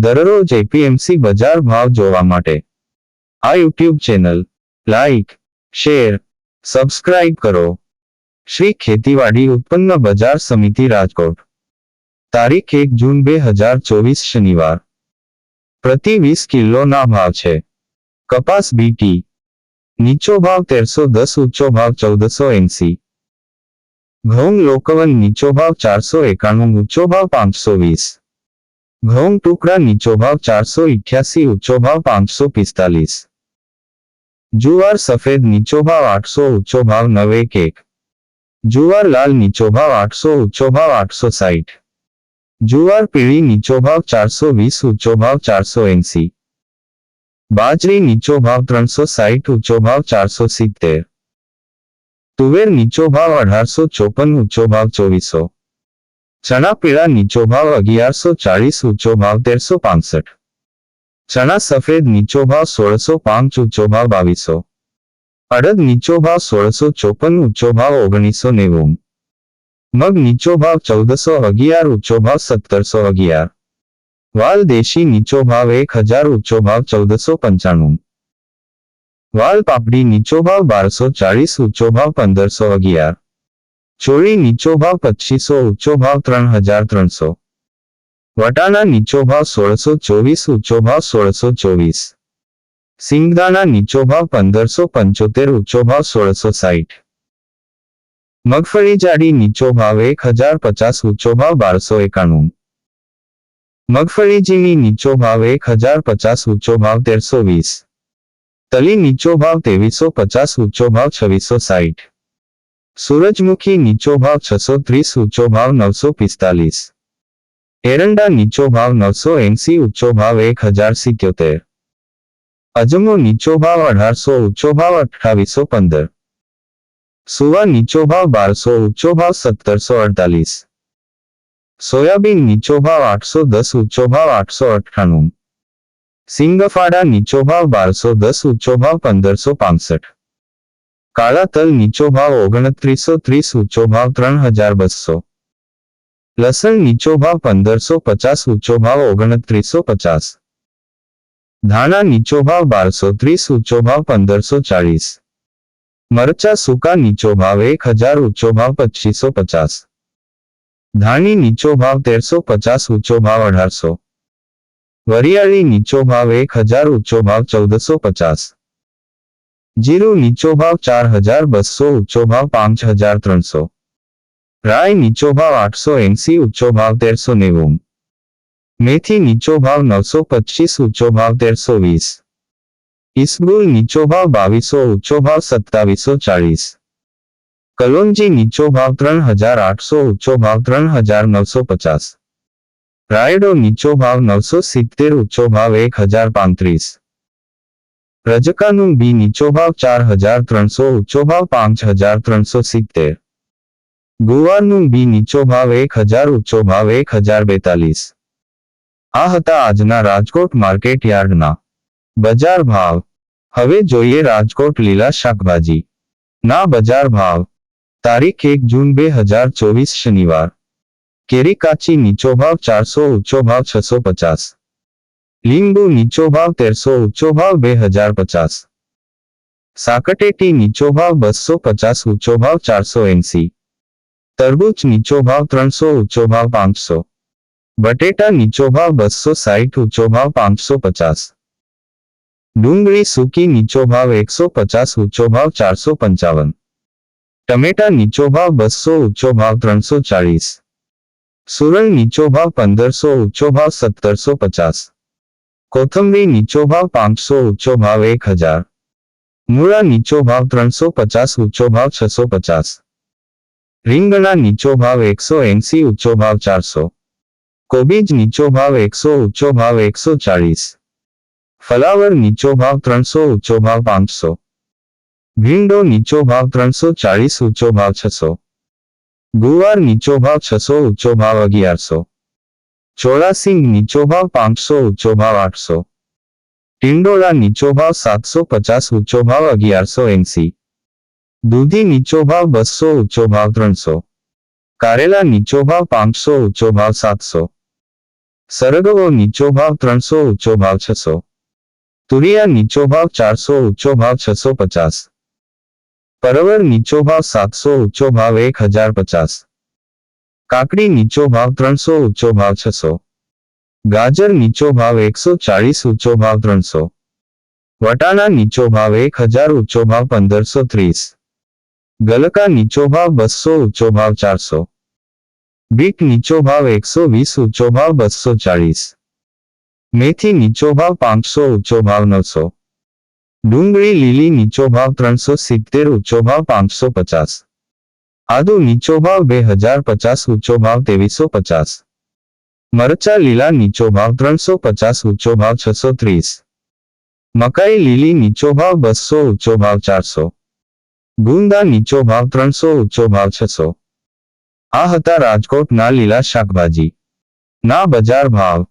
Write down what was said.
દરરોજ એપીએમસી બજાર ભાવ જોવા માટે. આ YouTube channel, like, share, subscribe કરો. શ્રી ખેતીવાડી ઉત્પન્ન બજાર સમિતિ રાજકોટ. તારીખ એક જૂન બે હજાર ચોવીસ શનિવાર. પ્રતિ વીસ કિલોના ભાવ છે. કપાસ બીટી નીચો ભાવ તેરસો દસ ઊંચો ભાવ ચૌદસો એંસી. ઘઉં લોકવન નીચો ભાવ ચારસો એકાણું ઊંચો ભાવ પાંચસો વીસ. ઘઉં ટુકડા નીચો ભાવ ચારસો ઇઠ્યાસી ઊંચો ભાવ પાંચસો પિસ્તાલીસ જુવાર સફેદ નીચો ભાવ આઠસો ઊંચો ભાવ નવે કેક જુવાર લાલ નીચો ભાવ આઠસો ઊંચો ભાવ આઠસો સાઠ જુવાર પીળી નીચો ભાવ ચારસો વીસ ઊંચો ભાવ ચારસો એંસી બાજરી નીચો ભાવ ત્રણસો સાઠ ઊંચો ભાવ ચારસો સિત્તેર તુવેર નીચો ભાવ અઢારસો ચોપન ઊંચો ભાવ ચોવીસો ચણા પીળા નીચો ભાવ અગિયારસો ચાળીસ ઊંચો ભાવ તેરસો પાંસઠ ચણા સફેદ નીચો ભાવ સોળસો પાંચ ઊંચો ભાવ બાવીસો અડદ નીચો ભાવ સોળસો ચોપન ઊંચો ભાવ ઓગણીસો નેવું મગ નીચો ભાવ ચૌદસો અગિયાર ઊંચો ભાવ સત્તરસો અગિયાર વાલ દેશી નીચો ભાવ એક હજાર ઊંચો ભાવ ચૌદસો પંચાણું વાલ પાપડી નીચો ભાવ બારસો ચાળીસ ઊંચો ભાવ પંદરસો અગિયાર ચોળી નીચો ભાવ પચીસો ઊંચો ભાવ ત્રણ હજાર ત્રણસો વટાણા નીચો ભાવ સોળસો ચોવીસ ઊંચો ભાવ સોળસો ચોવીસ સિંગદાણા નીચો ભાવ પંદરસો પંચોતેર ઊંચો ભાવ સોળસો સાઠ મગફળી જાડી નીચો ભાવ એક હજાર પચાસ ઊંચો ભાવ બારસો એકાણું મગફળી ઝીણી નીચો ભાવ એક હજાર પચાસ ઊંચો ભાવ તેરસો વીસ તલી નીચો ભાવ ત્રેવીસો પચાસ ઊંચો ભાવ છવ્વીસો સાઠ સૂરજમુખી નીચો ભાવ છસો ત્રીસ, ઊંચો ભાવ નવસો પિસ્તાલીસ. એરંડા નીચો ભાવ નવસો એંસી, ઊંચો ભાવ એક હજાર સિત્યોતેર. અજમો નીચો ભાવ અઢારસો, ઊંચો ભાવ અઠ્ઠાવીસો પંદર. સુવા નીચો ભાવ બારસો, ઊંચો ભાવ સત્તરસો અડતાલીસ. સોયાબીન નીચો ભાવ આઠસો દસ, ઊંચો ભાવ આઠસો અઠ્ઠાણું. સિંગફાડા નીચો ભાવ બારસો દસ, ઊંચો ભાવ પંદરસો પાસઠ. કાળા તલ નીચો ભાવ ઓગણત્રીસો ત્રીસ ઊંચો ભાવ ત્રણ હજાર બસો લસણ નીચો ભાવ પંદરસો પચાસ ઊંચો ભાવ ઓગણત્રીસો પચાસ ધાણા નીચો ભાવ બારસો ત્રીસ ઊંચો ભાવ પંદરસો ચાળીસ મરચા સૂકા નીચો ભાવ એક હજાર ઊંચો ભાવ પચીસો પચાસ ધાણી નીચો ભાવ તેરસો પચાસ ઊંચો ભાવ અઢારસો વરિયાળી નીચો ભાવ એક હજાર ઊંચો ભાવ ચૌદસો પચાસ જીરું નીચો ભાવ ચાર હજાર બસો ઊંચો ભાવ પાંચ હજાર ત્રણસો રાય નીચો ભાવ આઠસો એંસી ઊંચો ભાવ તેરસો નેવું મેથી નીચો ભાવ નવસો પચીસ ઊંચો ભાવ તેરસો વીસ ઇસબુલ નીચો ભાવ બાવીસો ઊંચો ભાવ સત્તાવીસો ચાળીસ કલોંજી નીચો ભાવ ત્રણ હજાર આઠસો ઊંચો ભાવ ત્રણ હજાર નવસો પચાસ રાયડો નીચો ભાવ નવસો સિત્તેર ઊંચો ભાવ એક હજાર પાંત્રીસ રજકાનું બી નીચો ભાવ ચાર હજાર ત્રણસો ઊંચો ભાવ પાંચ હજાર ત્રણસો સિત્તેર. ગુવારનું બી નીચો ભાવ એક હજાર ઊંચો ભાવ એક હજાર બેતાલીસ આ હતા આજના રાજકોટ માર્કેટ યાર્ડના. બજાર ભાવ. હવે જોઈએ રાજકોટ લીલા શાકભાજી. ના બજાર ભાવ. તારીખ એક જૂન બે હજાર ચોવીસ શનિવાર. કેરી કાચી નીચો ભાવ ચારસો, ઊંચો ભાવ છસો પચાસ. લીંબુ નીચો ભાવ તેરસો ઊંચો ભાવ બે હજાર પચાસ સાકટેટી નીચો ભાવ બસો પચાસ ઊંચો ભાવ ચારસો એંસી તરબૂચ નીચો ભાવ ત્રણસો ઊંચો ભાવ પાંચસો બટેટા નીચો ભાવ બસો સાઠ ઊંચો ભાવ પાંચસો પચાસ ડુંગળી સૂકી નીચો ભાવ એકસો પચાસ ઊંચો ભાવ ચારસો પંચાવન ટમેટા નીચો ભાવ બસો ઊંચો ભાવ ત્રણસો ચાળીસ સુરણ નીચો ભાવ પંદરસો ઊંચો ભાવ સત્તરસો પચાસ કોથમરી નીચો ભાવ પાંચસો ઊંચો ભાવ એક હજાર મૂળા નીચો ભાવ ત્રણસો પચાસ ઊંચો ભાવ છસો પચાસ રીંગણા નીચો ભાવ એકસો એંસી ઊંચો ભાવ ચારસો કોબીજ નીચો ભાવ એકસો ઊંચો ભાવ એકસો ચાળીસ ફલાવર નીચો ભાવ ત્રણસો ઊંચો ભાવ પાંચસો ભીંડો નીચો ભાવ ત્રણસો ચાળીસ ઊંચો ભાવ છસો ગુવાર નીચો ભાવ છસો ઊંચો ભાવ અગિયારસો ચોરાસિંગ નીચો ભાવ પાંચસો ઊંચો ભાવ આઠસો ટિંડોળા નીચો ભાવ સાતસો પચાસ ઊંચો ભાવ અગિયારસો એંસી દૂધી નીચો ભાવ બસો ઊંચો ભાવ ત્રણસો કારેલા નીચો ભાવ પાંચસો ઊંચો ભાવ સાતસો સરગવો નીચો ભાવ ત્રણસો ઊંચો ભાવ છસો તુરિયા નીચો ભાવ ચારસો ઊંચો ભાવ છસો પચાસ પરવર નીચો ભાવ સાતસો ઊંચો ભાવ એક હજાર પચાસ કાકડી નીચો ભાવ ત્રણસો ઊંચો ભાવ છસો ગાજર નીચો ભાવ એકસો ચાળીસ ઊંચો ભાવ ત્રણસો વટાણા નીચો ભાવ એક હજાર ઊંચો ભાવ પંદરસો ત્રીસ ગલકા નીચો ભાવ બસો ઊંચો ભાવ ચારસો બીટ નીચો ભાવ એકસો વીસ ઊંચો ભાવ બસો ચાળીસ મેથી નીચો ભાવ પાંચસો ઊંચો ભાવ નવસો ડુંગળી લીલી નીચો ભાવ ત્રણસો સિત્તેર ઊંચો ભાવ પાંચસો પચાસ આદુ નીચો ભાવ બે હજાર પચાસ, ઊંચો ભાવ ત્રેવીસો પચાસ. મરચા લીલા નીચો ભાવ ત્રણસો પચાસ, ઊંચો ભાવ છસો ત્રીસ. મકાઈ લીલી નીચો ભાવ બસો, ઊંચો ભાવ ચારસો. ગુંદા નીચો ભાવ ત્રણસો, ઊંચો ભાવ છસો. આ હતા રાજકોટના લીલા શાકભાજી. ના બજાર ભાવ.